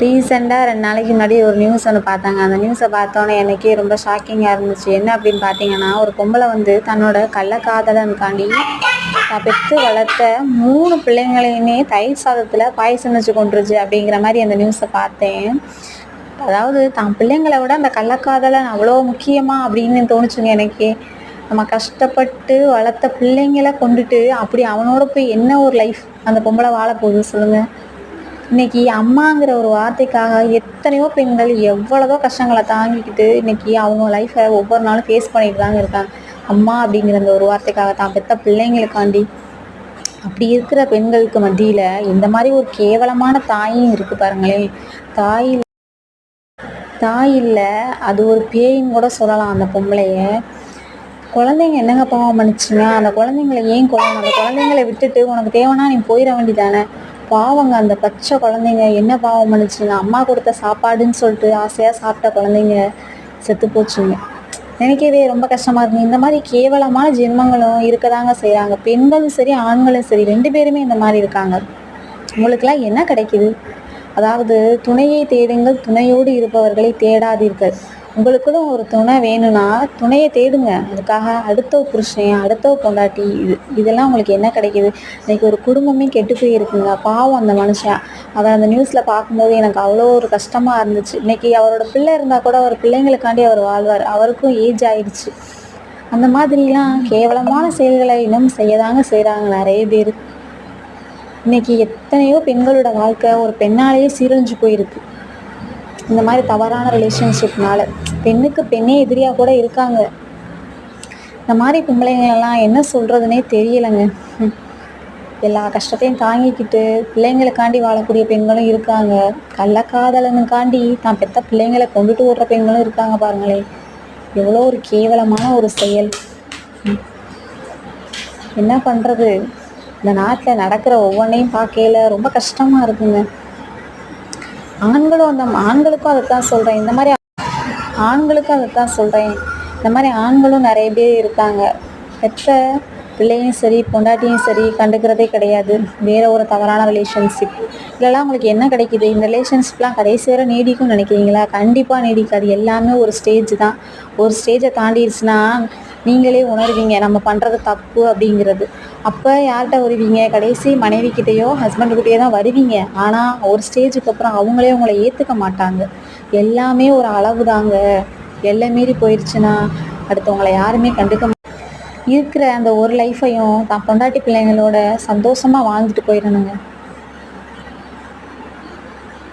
ரீசெண்டாக ரெண்டு நாளைக்கு முன்னாடி ஒரு நியூஸ் ஒன்று பார்த்தாங்க. அந்த நியூஸை பார்த்தோன்னே எனக்கே ரொம்ப ஷாக்கிங்காக இருந்துச்சு. என்ன அப்படின்னு பார்த்தீங்கன்னா ஒரு பொம்பளை வந்து தன்னோட கள்ளக்காதலனுக்காண்டி தான் பெற்று வளர்த்த மூணு பிள்ளைங்களையுமே தயிர் சாதத்தில் பாயசம் வச்சு கொண்டுருச்சு அப்படிங்கிற மாதிரி அந்த நியூஸை பார்த்தேன். அதாவது தான் பிள்ளைங்களை விட அந்த கள்ளக்காதலன் அவ்வளோ முக்கியமா அப்படின்னு தோணுச்சுங்க எனக்கே. நம்ம கஷ்டப்பட்டு வளர்த்த பிள்ளைங்கள கொண்டுட்டு அப்படி அவனோட போய் என்ன ஒரு லைஃப் அந்த பொம்பளை வாழ போகுது சொல்லுங்கள் இன்னைக்கு அம்மாங்கிற ஒரு வார்த்தைக்காக எத்தனையோ பெண்கள் எவ்வளவோ கஷ்டங்களை தாங்கிக்கிட்டு இன்னைக்கு அவங்க லைஃப்பை ஒவ்வொரு நாளும் ஃபேஸ் பண்ணிட்டு தாங்க இருக்காங்க. அம்மா அப்படிங்கிற அந்த ஒரு வார்த்தைக்காக தான் பெற்ற பிள்ளைங்களுக்காண்டி. அப்படி இருக்கிற பெண்களுக்கு மத்தியில் இந்த மாதிரி ஒரு கேவலமான தாயும் இருக்குது பாருங்களேன். தாய் தாய் இல்லை அது ஒரு பேயின்னு கூட சொல்லலாம் அந்த பொம்பளைய. குழந்தைங்க என்னங்க பாவம் பண்ணிச்சுங்க? அந்த குழந்தைங்கள ஏன் கொல்லணும் அந்த குழந்தைங்கள விட்டுட்டு உனக்கு தேவைன்னா நீ போயிட வேண்டிதானே பாவங்க அந்த பச்சை குழந்தைங்க என்ன பாவம் பண்ணுச்சுங்க அம்மா கொடுத்த சாப்பாடுன்னு சொல்லிட்டு ஆசையாக சாப்பிட்ட குழந்தைங்க செத்து போச்சுங்க. நினைக்கவே ரொம்ப கஷ்டமாக இருக்குங்க. இந்த மாதிரி கேவலமான ஜென்மங்களும் இருக்கதாங்க செய்கிறாங்க பெண்களும் சரி ஆண்களும் சரி ரெண்டு பேருமே இந்த மாதிரி இருக்காங்க. உங்களுக்கெல்லாம் என்ன கிடைக்குது? அதாவது துணையை தேடுங்கள் துணையோடு இருப்பவர்களை தேடாதீர்கள். உங்களுக்குன்னு ஒரு துணை வேணும்னா துணையை தேடுங்க. அதுக்காக அடுத்த புருஷன் அடுத்த பொண்டாட்டி இது இதெல்லாம் உங்களுக்கு என்ன கிடைக்குது? இன்னைக்கு ஒரு குடும்பமே கெட்டு போயிருக்குங்க. பாவம் அந்த மனுஷன். அதை அந்த நியூஸில் பார்க்கும்போது எனக்கு அவ்வளோ ஒரு கஷ்டமாக இருந்துச்சு. இன்றைக்கி அவரோட பிள்ளை இருந்தால் கூட அவர் பிள்ளைங்களுக்காண்டி அவர் வாழ்வார். அவருக்கும் ஏஜ் ஆயிடுச்சு. அந்த மாதிரிலாம் கேவலமான செயல்களை இன்னும் செய்யதாங்க செய்கிறாங்க நிறைய பேர். இன்னைக்கு எத்தனையோ பெண்களோட வாழ்க்கை ஒரு பெண்ணாலேயே சீரழிஞ்சு போயிருக்கு. இந்த மாதிரி தவறான ரிலேஷன்ஷிப்னால பெண்ணுக்கு பெண்ணே எதிரியாக கூட இருக்காங்க. இந்த மாதிரி பொம்பளைங்களெல்லாம் என்ன சொல்கிறதுனே தெரியலைங்க. எல்லா கஷ்டத்தையும் தாங்கிக்கிட்டு பிள்ளைங்களுக்காண்டி வாழக்கூடிய பெண்களும் இருக்காங்க. கள்ளக்காதலனுக்காண்டி தான் பெத்த பிள்ளைங்களை கொண்டுட்டு ஓடுற பெண்களும் இருக்காங்க பாருங்களேன் எவ்வளோ ஒரு கேவலமான ஒரு செயல். என்ன பண்ணுறது இந்த நாட்டில் நடக்கிற ஒவ்வொன்றையும் பார்க்கையில ரொம்ப கஷ்டமாக இருக்குங்க. ஆண்களும் அந்த ஆண்களுக்கும் அதை தான் சொல்கிறேன் இந்த மாதிரி ஆண்களுக்கும் அதை தான் சொல்கிறேன் இந்த மாதிரி ஆண்களும் நிறைய பேர் இருக்காங்க. பெற்ற பிள்ளையும் சரி பொண்டாட்டியும் சரி கண்டுக்கிறதே கிடையாது. வேற ஒரு தவறான ரிலேஷன்ஷிப் இல்லைலாம் உங்களுக்கு என்ன கிடைக்குது? இந்த ரிலேஷன்ஷிப்லாம் கடைசி வரை நீடிக்கும்னு நினைக்கிறீங்களா? கண்டிப்பாக நீடிக்காது. எல்லாமே ஒரு ஸ்டேஜ் தான். ஒரு ஸ்டேஜை தாண்டிடுச்சுன்னா நீங்களே உணர்வீங்க நம்ம பண்ணுறது தப்பு அப்படிங்கிறது. அப்போ யார்கிட்ட வருவீங்க? கடைசி மனைவிக்கிட்டேயோ ஹஸ்பண்டுக்கிட்டேயோ தான் வருவீங்க. ஆனால் ஒரு ஸ்டேஜுக்கு அப்புறம் அவங்களே உங்களை ஏற்றுக்க மாட்டாங்க. எல்லாமே ஒரு அளவு தாங்க எல்லை மீறி போயிடுச்சுன்னா அடுத்தவங்களை யாருமே கண்டுக்க இருக்கிற அந்த ஒரு லைஃப்பையும் தான் பொண்டாட்டி பிள்ளைங்களோட சந்தோஷமாக வாழ்ந்துட்டு போயிடணுங்க.